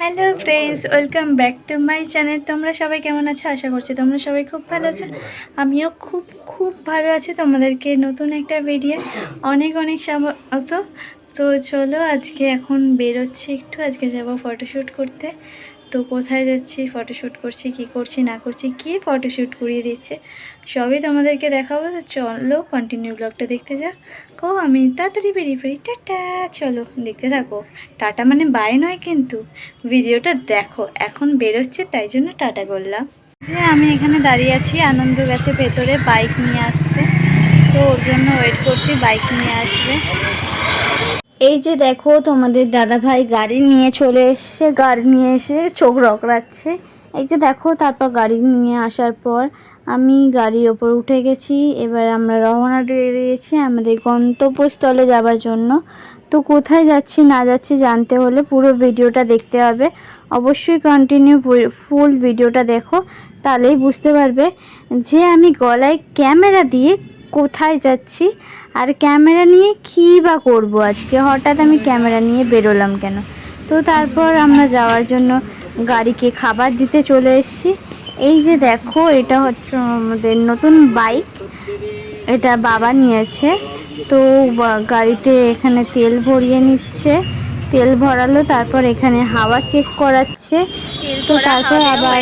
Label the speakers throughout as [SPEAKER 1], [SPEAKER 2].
[SPEAKER 1] Hello friends welcome back to my channel তোমরা সবাই কেমন আছো? আশা করছি তোমরা সবাই খুব ভালো আছো। আমিও খুব খুব ভালো আছি তোমাদেরকে নতুন একটা ভিডিও অনেক অনেক স্বাগত। তো চলো আজকে এখন বেরোচ্ছি একটু। আজকে যাব ফটোশ্যুট করতে। তো কোথায় যাচ্ছি? ফটোশ্যুট করছি, কি করছি, না করছি, কে ফটোশ্যুট করিয়ে দিচ্ছে? সবই তোমাদেরকে দেখাবো। তো চলো কন্টিনিউ ব্লগটা দেখতে যা কো আমি তাড়াতাড়ি বেরিয়ে পড়ি। টাটা, চলো, দেখতে থাকো। টাটা মানে বাই নয় কিন্তু। ভিডিওটা দেখো, এখন বেরোচ্ছে, তাই জন্য টাটা করলাম যে আমি এখানে দাঁড়িয়ে আছি আনন্দ গেছে ভেতরে বাইক নিয়ে আসতে। তো ওর জন্য ওয়েট করছি বাইক নিয়ে আসবে। এই যে দেখো, তোমাদের দাদা ভাই গাড়ি নিয়ে চলে এসছে, গাড়ি নিয়ে এসে চোখ রকড়াচ্ছে। এই যে দেখো, তারপর গাড়ি নিয়ে আসার পর আমি গাড়ির ওপর উঠে গেছি, এবার আমরা রওনা দিয়ে দিয়েছি আমাদের গন্তব্যস্থলে যাবার জন্য। তো কোথায় যাচ্ছি না যাচ্ছি জানতে হলে পুরো ভিডিওটা দেখতে হবে। অবশ্যই কন্টিনিউ ফুল ভিডিওটা দেখো, তাহলেই বুঝতে পারবে যে আমি গলায় ক্যামেরা দিয়ে কোথায় যাচ্ছি আর ক্যামেরা নিয়ে কী বা করব আজকে? হঠাৎ আমি ক্যামেরা নিয়ে বেরোলাম কেন? তো তারপর আমরা যাওয়ার জন্য গাড়িকে খাবার দিতে চলে এসেছি। এই যে দেখো এটা হচ্ছে আমাদের নতুন বাইক। এটা বাবা নিয়েছে। তো গাড়িতে এখানে তেল ভরিয়ে নিচ্ছে। তেল ভরালো তারপর এখানে হাওয়া চেক করাচ্ছে। তো তারপর আবার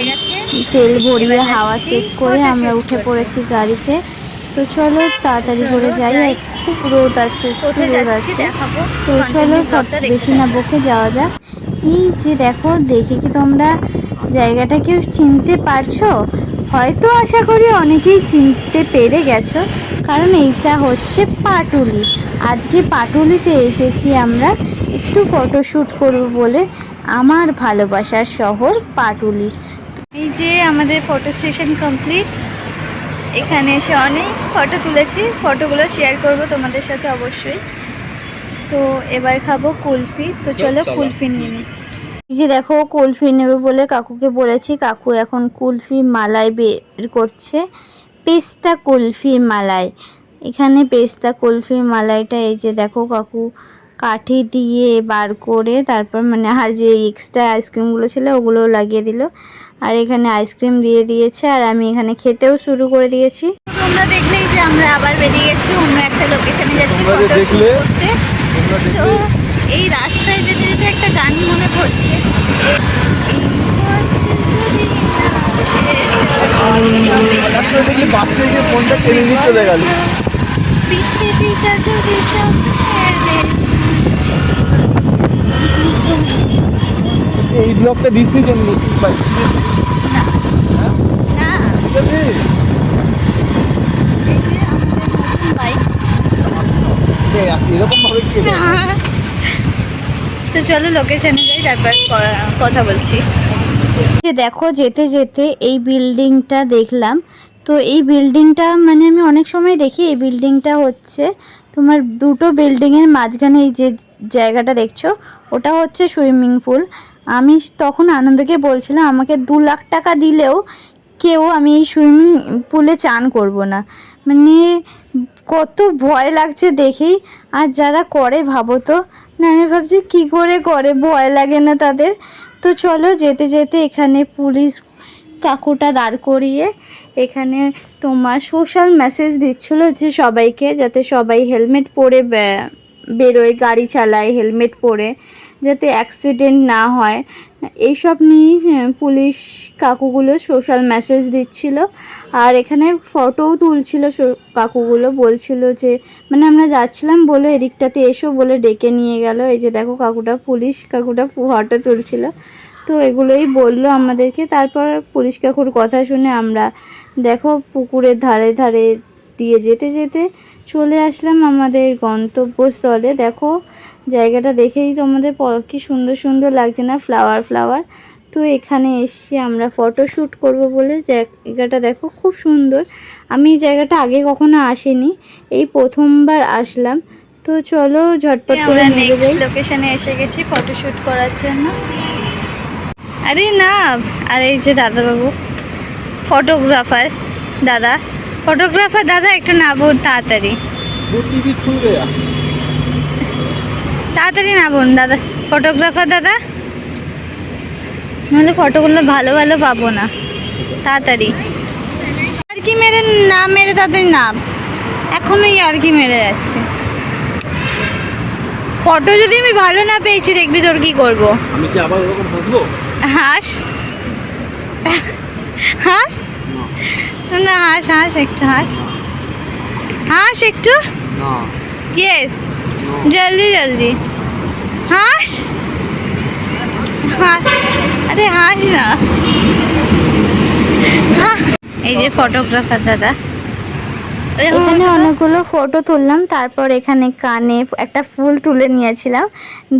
[SPEAKER 1] তেল ভরিয়ে হাওয়া চেক করে আমরা উঠে পড়েছি গাড়িতে। তো চলো তাড়াতাড়ি করে যাই। আর খুব রোদ আছে খুব রোদ আছে। তো চলো বেশি না বকে যাওয়া যাক। এই যে দেখো, দেখে কি তোমরা জায়গাটা কেউ চিনতে পারছ? হয়তো আশা করি অনেকেই চিনতে পেরে গেছো, কারণ এইটা হচ্ছে পাটুলি। আজকে পাটুলিতে এসেছি আমরা একটু ফটোশ্যুট করব বলে আমার ভালোবাসার শহর পাটুলি। এই যে আমাদের ফটো সেশন কমপ্লিট। এখানে এসে অনেক ফটো তুলেছি, ফটোগুলো শেয়ার করব তোমাদের সাথে অবশ্যই। তো এবার খাব কুলফি। তো চলো কুলফি নিয়ে নিই যে দেখো কুলফি নেবে বলে কাকুকে বলেছি। কাকু এখন কুলফি মালাই বের করছে। পেস্তা কুলফি মালাই। এখানে পেস্তা কুলফি মালাইটা এই যে দেখো কাকু কাঠি দিয়ে বার করে তারপর মানে আর যে এক্সট্রা আইসক্রিমগুলো ছিল ওগুলো লাগিয়ে দিল। আর এখানে আইসক্রিম দিয়ে দিয়েছে আর আমি এখানে খেতেও শুরু করে দিয়েছি। তোমরা দেখলেই যে আমরা আবার বেরিয়ে গেছি অন্য একটা লোকেশনে যাচ্ছি
[SPEAKER 2] দেখলে,
[SPEAKER 1] তো এই রাস্তায় যেতে যেতে একটা গান মনে পড়ছে।
[SPEAKER 2] নিয়ে চলে গেল?
[SPEAKER 1] পৃথিবীটা যদি স্বপ্নের
[SPEAKER 2] এই ব্লগটা দিস নি। জন্য ভাই
[SPEAKER 1] না।
[SPEAKER 2] ঠিক আছে
[SPEAKER 1] এই যে আমাদের নতুন বাইক তো চলো লোকেশনে যাই তারপর কথা বলছি। দেখো যেতে যেতে এই বিল্ডিংটা দেখলাম। তো এই বিল্ডিংটা মানে আমি অনেক সময় দেখি এই বিল্ডিংটা হচ্ছে তোমার দুটো বিল্ডিংয়ের মাঝখানে এই যে জায়গাটা দেখছ ওটা হচ্ছে সুইমিং পুল আমি তখন আনন্দকে বলছিলাম আমাকে দু লাখ টাকা দিলেও কেউ আমি এই সুইমিং পুলে চান করব না। মানে কত ভয় লাগছে দেখেই। আর যারা করে ভাবো তো, না, আমি ভাবছি কী করে করে, ভয় লাগে না তাদের। তো চলো যেতে যেতে এখানে পুলিশ কাকুটা দাঁড় করিয়ে এখানে তোমার সোশ্যাল মেসেজ দিচ্ছিল যে সবাইকে যাতে সবাই হেলমেট পরে বেরোয়, গাড়ি চালায়, হেলমেট পরে, যাতে অ্যাক্সিডেন্ট না হয়। এইসব নিয়েই পুলিশ কাকুগুলো সোশ্যাল মেসেজ দিচ্ছিল। আর এখানে ফটোও তুলছিল কাকুগুলো বলছিল যে মানে আমরা যাচ্ছিলাম বলে এদিকটাতে এসো বলে ডেকে নিয়ে গেল। এই যে দেখো কাকুটা পুলিশ, কাকুটা ফটো তুলছিল। তো এগুলোই বলল আমাদেরকে। তারপর পুলিশ কাকুর কথা শুনে আমরা, দেখো পুকুরের ধারে ধারে দিয়ে যেতে যেতে চলে আসলাম আমাদের গন্তব্যস্থলে। দেখো জায়গাটা দেখেই তোমাদের কি সুন্দর সুন্দর লাগছে না? ফ্লাওয়ার ফ্লাওয়ার তো এখানে এসে আমরা ফটো শ্যুট করব বলে জায়গাটা দেখো খুব সুন্দর। আমি এই জায়গাটা আগে কখনো আসিনি এই প্রথমবার আসলাম। তো চলো ঝটপট করে নেক্সট লোকেশনে এসে গেছি ফটো শ্যুট করার জন্য। আরে না আর এই যে দাদাবাবু ফটোগ্রাফার দাদা। ফটোগ্রাফার দাদা একটু নাবুন তাড়াতাড়ি
[SPEAKER 2] वो टीवी खुल गया
[SPEAKER 1] তাড়াতাড়ি নাবুন দাদা ফটোগ্রাফার দাদা
[SPEAKER 3] নাহলে ফটোগুলো ভালো ভালো পাবো না তাড়াতাড়ি আর কি মেরে না মেরে তাড়াতাড়ি নাম এখনোই আর কি মেরে যাচ্ছে ফটো যদি আমি ভালো না পেয়েছি দেখবি তোর কি করবো
[SPEAKER 2] আমি কি আবার ওরকম হাসবো
[SPEAKER 3] হাস হাস না হাস হাস একটু হাস। হাস একটু? ইয়েস জলদি জলদি। হাস? হাস। আরে হাস না। এই যে ফটোগ্রাফার দাদা। এখানে অনেকগুলো ফটো তুললাম তারপর এখানে কানে একটা ফুল তুলে নিয়েছিলাম।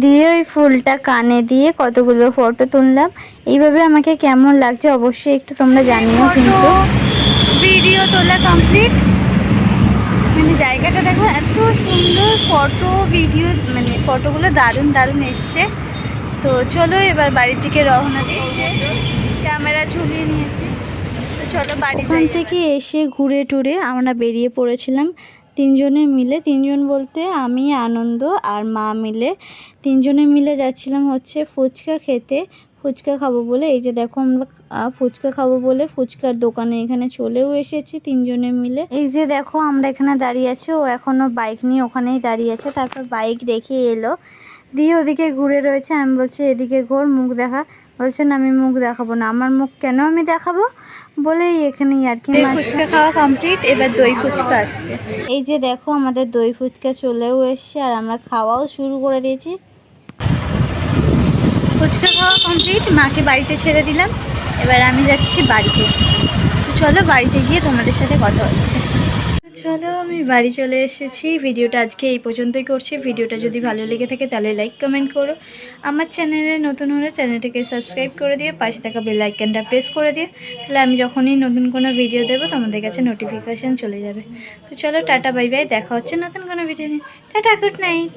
[SPEAKER 3] দিয়ে ওই ফুলটা কানে দিয়ে কতগুলো ফটো তুললাম। এইভাবে আমাকে কেমন লাগছে অবশ্যই একটু তোমরা জানিও কিন্তু। তোলা কমপ্লিট মানে জায়গাটা দেখো এত সুন্দর ফটো ভিডিও মানে ফটোগুলো দারুণ দারুণ এসছে। তো চলো এবার বাড়ির থেকে রওনা দিই। ক্যামেরা ঝুলিয়ে নিয়েছি। তো চলো বাড়ি ওখান থেকে এসে ঘুরে টুরে আমরা বেরিয়ে পড়েছিলাম। তিনজনে মিলে তিনজন বলতে আমি আনন্দ আর মা মিলে। তিনজনে মিলে যাচ্ছিলাম হচ্ছে ফুচকা খেতে। ফুচকা খাব বলে এই যে দেখো আমরা ফুচকা খাব বলে ফুচকার দোকানে এখানে চলেও এসেছি তিনজনে মিলে। এই যে দেখো আমরা এখানে দাঁড়িয়ে আছি ও এখনও বাইক নিয়ে ওখানেই দাঁড়িয়ে আছে তারপর বাইক রেখে এলো। দিয়ে ওদিকে ঘুরে রয়েছে আমি বলছি এদিকে ঘোর মুখ দেখা। বলছেন আমি মুখ দেখাবো না। আমার মুখ কেন আমি দেখাবো? বলেই এখানেই আর কি ফুচকা খাওয়া কমপ্লিট এবার দই ফুচকা আসছে। এই যে দেখো আমাদের দই ফুচকা চলেও এসছে আর আমরা খাওয়াও শুরু করে দিয়েছি। ফুচকা খাওয়া কমপ্লিট মাকে বাড়িতে ছেড়ে দিলাম। এবার আমি যাচ্ছি বাড়িতে। তো চলো বাড়িতে গিয়ে তোমাদের সাথে কথা হচ্ছে। চলো, আমি বাড়ি চলে এসেছি। ভিডিওটা আজকে এই পর্যন্তই করছি। ভিডিওটা যদি ভালো লেগে থাকে তাহলে লাইক কমেন্ট করো। আমার চ্যানেলে নতুন হলে চ্যানেলটাকে সাবস্ক্রাইব করে দিও। পাশে থাকা বেল আইকনটা প্রেস করে দিও। তাহলে আমি যখনই নতুন কোনো ভিডিও দেবো, তোমাদের কাছে নোটিফিকেশান চলে যাবে। তো চলো, টাটা বাই বাই দেখা হচ্ছে নতুন কোনো ভিডিও নিয়ে। Tata good night